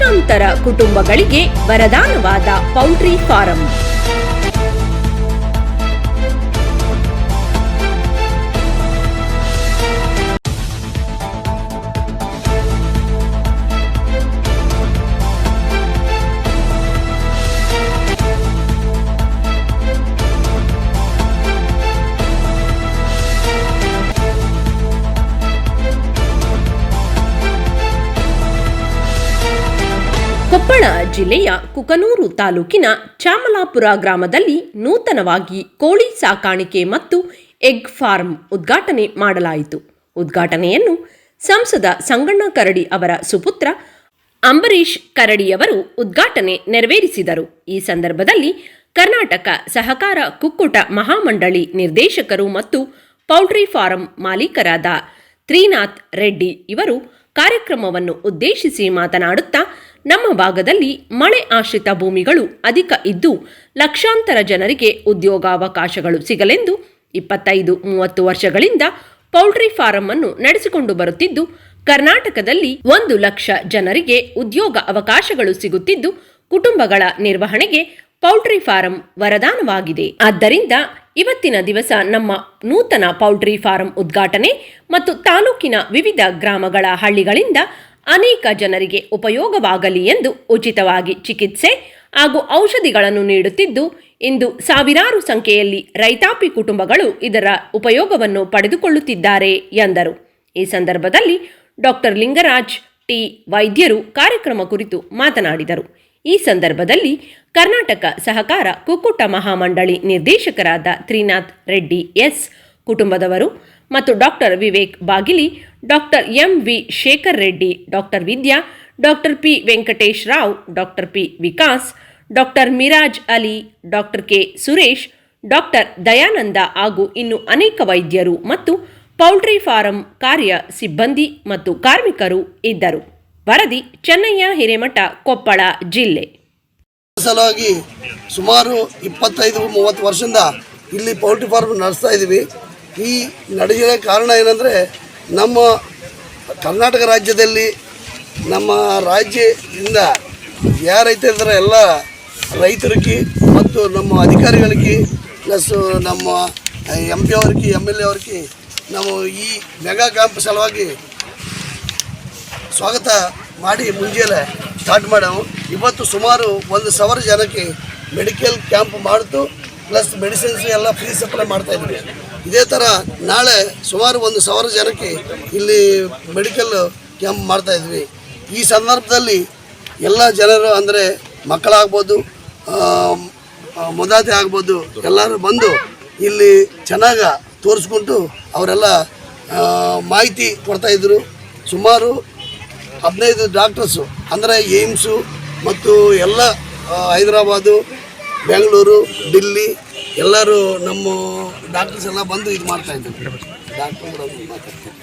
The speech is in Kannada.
ಲಕ್ಷಾಂತರ ಕುಟುಂಬಗಳಿಗೆ ವರದಾನವಾದ ಪೌಲ್ಟ್ರಿ ಫಾರಂ. ಕೊಪ್ಪಳ ಜಿಲ್ಲೆಯ ಕುಕನೂರು ತಾಲೂಕಿನ ಚಾಮಲಾಪುರ ಗ್ರಾಮದಲ್ಲಿ ನೂತನವಾಗಿ ಕೋಳಿ ಸಾಕಾಣಿಕೆ ಮತ್ತು ಎಗ್ ಫಾರ್ಮ್ ಉದ್ಘಾಟನೆ ಮಾಡಲಾಯಿತು. ಉದ್ಘಾಟನೆಯನ್ನು ಸಂಸದ ಸಂಗಣ್ಣ ಕರಡಿ ಅವರ ಸುಪುತ್ರ ಅಂಬರೀಶ್ ಕರಡಿಯವರು ಉದ್ಘಾಟನೆ ನೆರವೇರಿಸಿದರು. ಈ ಸಂದರ್ಭದಲ್ಲಿ ಕರ್ನಾಟಕ ಸಹಕಾರ ಕುಕ್ಕುಟ ಮಹಾಮಂಡಳಿ ನಿರ್ದೇಶಕರು ಮತ್ತು ಪೌಲ್ಟ್ರಿ ಫಾರಂ ಮಾಲೀಕರಾದ ತ್ರಿನಾಥ್ ರೆಡ್ಡಿ ಇವರು ಕಾರ್ಯಕ್ರಮವನ್ನು ಉದ್ದೇಶಿಸಿ ಮಾತನಾಡುತ್ತಾ ನಮ್ಮ ಭಾಗದಲ್ಲಿ ಮಳೆ ಆಶ್ರಿತ ಭೂಮಿಗಳು ಅಧಿಕ ಇದ್ದು ಲಕ್ಷಾಂತರ ಜನರಿಗೆ ಉದ್ಯೋಗಾವಕಾಶಗಳು ಸಿಗಲೆಂದು ಇಪ್ಪತ್ತೈದು ಮೂವತ್ತು ವರ್ಷಗಳಿಂದ ಪೌಲ್ಟ್ರಿ ಫಾರಂ ಅನ್ನು ನಡೆಸಿಕೊಂಡು ಬರುತ್ತಿದ್ದು, ಕರ್ನಾಟಕದಲ್ಲಿ ಒಂದು ಲಕ್ಷ ಜನರಿಗೆ ಉದ್ಯೋಗ ಅವಕಾಶಗಳು ಸಿಗುತ್ತಿದ್ದು, ಕುಟುಂಬಗಳ ನಿರ್ವಹಣೆಗೆ ಪೌಲ್ಟ್ರಿ ಫಾರಂ ವರದಾನವಾಗಿದೆ. ಆದ್ದರಿಂದ ಇವತ್ತಿನ ದಿವಸ ನಮ್ಮ ನೂತನ ಪೌಲ್ಟ್ರಿ ಫಾರಂ ಉದ್ಘಾಟನೆ ಮತ್ತು ತಾಲೂಕಿನ ವಿವಿಧ ಗ್ರಾಮಗಳ ಹಳ್ಳಿಗಳಿಂದ ಅನೇಕ ಜನರಿಗೆ ಉಪಯೋಗವಾಗಲಿ ಎಂದು ಉಚಿತವಾಗಿ ಚಿಕಿತ್ಸೆ ಹಾಗೂ ಔಷಧಿಗಳನ್ನು ನೀಡುತ್ತಿದ್ದು, ಇಂದು ಸಾವಿರಾರು ಸಂಖ್ಯೆಯಲ್ಲಿ ರೈತಾಪಿ ಕುಟುಂಬಗಳು ಇದರ ಉಪಯೋಗವನ್ನು ಪಡೆದುಕೊಳ್ಳುತ್ತಿದ್ದಾರೆ ಎಂದರು. ಈ ಸಂದರ್ಭದಲ್ಲಿ ಡಾಕ್ಟರ್ ಲಿಂಗರಾಜ್ ಟಿ. ವೈದ್ಯರು ಕಾರ್ಯಕ್ರಮ ಕುರಿತು ಮಾತನಾಡಿದರು. ಈ ಸಂದರ್ಭದಲ್ಲಿ ಕರ್ನಾಟಕ ಸಹಕಾರ ಕುಕ್ಕುಟ ಮಹಾಮಂಡಳಿ ನಿರ್ದೇಶಕರಾದ ತ್ರಿನಾಥ್ ರೆಡ್ಡಿ ಎಸ್ ಕುಟುಂಬದವರು ಮತ್ತು doctor Vivek Bagili, doctor M V Shekhar Reddy, doctor Vidya, doctor P Venkatesh Rao, doctor P Vikas, doctor Miraj Ali, doctor K Suresh, doctor Dayananda ಹಾಗೂ ಇನ್ನು ಅನೇಕ ವೈದ್ಯರು ಮತ್ತು ಪೌಲ್ಟ್ರಿ ಫಾರಂ ಕಾರ್ಯ ಸಿಬ್ಬಂದಿ ಮತ್ತು ಕಾರ್ಮಿಕರು ಇದ್ದರು. ವರದಿ, ಚೆನ್ನಯ್ಯ, ಹಿರೇಮಠ, ಕೊಪ್ಪಳ ಜಿಲ್ಲೆ. ಸುಮಾರು ಇಪ್ಪತ್ತೈದು ಮೂವತ್ತು ವರ್ಷದಿಂದ ಇಲ್ಲಿ ಪೌಲ್ಟ್ರಿ ಫಾರ್ಮ್ ನಡೆಸ್ತಾ ಇದ್ದೀವಿ. ಈ ನಡೆಯೋ ಕಾರಣ ಏನಂದರೆ ನಮ್ಮ ಕರ್ನಾಟಕ ರಾಜ್ಯದಲ್ಲಿ ನಮ್ಮ ರಾಜ್ಯದಿಂದ ಯಾರೈತೆ ಅಂದರೆ ಎಲ್ಲ ರೈತರಿಗೆ ಮತ್ತು ನಮ್ಮ ಅಧಿಕಾರಿಗಳಿಗೆ ಪ್ಲಸ್ ನಮ್ಮ ಎಂ ಪಿ ಅವ್ರಿಗೆ ಎಂ ಎಲ್ ಎ ಅವ್ರಿಗೆ ನಾವು ಈ ಮೆಗಾ ಕ್ಯಾಂಪ್ ಸಲುವಾಗಿ ಸ್ವಾಗತ ಮಾಡಿ ಮುಂಜಾನೆ ಸ್ಟಾರ್ಟ್ ಮಾಡೋ. ಇವತ್ತು ಸುಮಾರು ಒಂದು ಸಾವಿರ ಜನಕ್ಕೆ ಮೆಡಿಕಲ್ ಕ್ಯಾಂಪ್ ಮಾಡ್ತು ಪ್ಲಸ್ ಮೆಡಿಸಿನ್ಸ್ ಎಲ್ಲ ಫ್ರೀ ಸಪ್ಲೈ ಮಾಡ್ತಾಯಿದ್ದೀವಿ ಇದೇ ಥರ ನಾಳೆ ಸುಮಾರು ಒಂದು ಸಾವಿರ ಜನಕ್ಕೆ ಇಲ್ಲಿ ಮೆಡಿಕಲ್ ಕ್ಯಾಂಪ್ ಮಾಡ್ತಾ ಇದ್ವಿ. ಈ ಸಂದರ್ಭದಲ್ಲಿ ಎಲ್ಲ ಜನರು ಅಂದರೆ ಮಕ್ಕಳಾಗ್ಬೋದು ಮುದಾತಿ ಆಗ್ಬೋದು, ಎಲ್ಲರೂ ಬಂದು ಇಲ್ಲಿ ಚೆನ್ನಾಗಿ ತೋರಿಸ್ಕೊಂಡು ಅವರೆಲ್ಲ ಮಾಹಿತಿ ಕೊಡ್ತಾಯಿದ್ರು ಸುಮಾರು ಹದಿನೈದು ಡಾಕ್ಟರ್ಸು ಅಂದರೆ ಏಮ್ಸು ಮತ್ತು ಎಲ್ಲ ಹೈದರಾಬಾದು, ಬೆಂಗಳೂರು ಡಿಲ್ಲಿ ಎಲ್ಲರೂ ನಮ್ಮ ಡಾಕ್ಟರ್ಸ್ ಎಲ್ಲ ಬಂದು ಇದು ಮಾಡ್ತಾ ಇದ್ದಾರೆ ಡಾಕ್ಟರ್